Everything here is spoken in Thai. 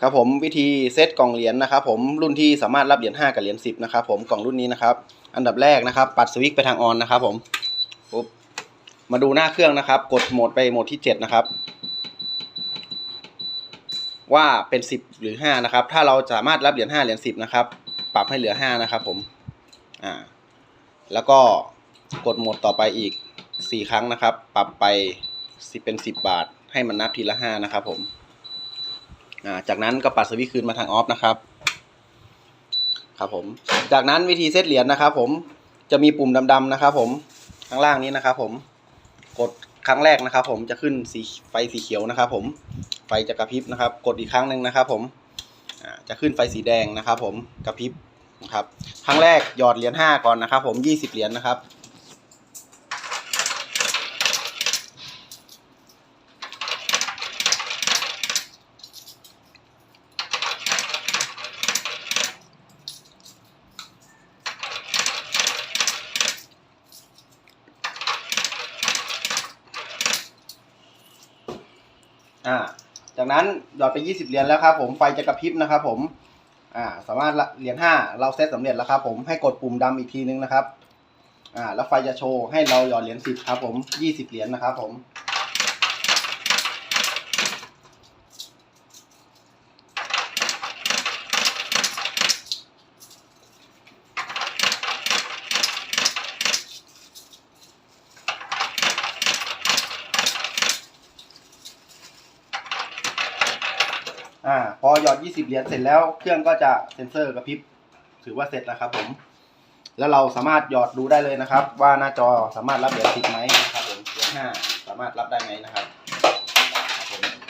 ครับผมวิธีเซตกล่องเหรียญนะครับผมรุ่นที่สามารถรับเหรียญ5กับเหรียญ10นะครับผมกล่องรุ่นนี้นะครับ อันดับแรกนะครับ ปัดสวิตช์ไปทางออนนะครับผมปุ๊บมาดูหน้าเครื่องนะครับ กดโหมดไปโหมดที่7นะครับ ว่าเป็น 10 หรือ5นะครับ ถ้าเราสามารถรับเหรียญ5เหรียญ10นะครับปรับให้เหลือ5นะครับผมอ่าแล้วก็กดโหมดต่อไปอีก 4 ครั้งนะครับ ปรับไป10เป็น 10 บาท ให้มันนับทีละ5นะครับผม จากนั้นก็ปัดสวิตช์คืนมาทางออฟนะครับ ครับผม จากนั้นวิธีเซตเหรียญนะครับ ผมจะมีปุ่มดำๆนะครับ ผมข้างล่างนี้นะครับ ผมกดครั้งแรกนะครับ ผมจะขึ้นสีไฟสีเขียวนะครับ ผมไฟจะกระพริบนะครับ กดอีกครั้งหนึ่งนะครับ ผมจะขึ้นไฟสีแดงนะครับ ผมกระพริบนะครับครั้งแรกหยอดเหรียญห้าก่อนนะครับ ผมยี่สิบเหรียญนะครับ อ่า จากนั้นหยอดไป 20 เหรียญแล้วครับผม ไฟจะกระพริบนะครับผม อ่า สามารถเหรียญ5เราเซตสำเร็จแล้วครับผม ให้กดปุ่มดำอีกทีนึงนะครับ อ่า แล้วไฟจะโชว์ให้เราหยอดเหรียญ10ครับผม 20 เหรียญนะครับผม่า พอหยอด 20 เหรียญเสร็จแล้วเครื่องก็จะเซ็นเซอร์กระพริบ ถือว่าเสร็จแล้วครับผม แล้วเราสามารถหยอดดูได้เลยนะครับ ว่าหน้าจอสามารถรับเหรียญสิบไหมนะครับผมเหรียญห้าสามารถรับได้ไหมนะครับครับผม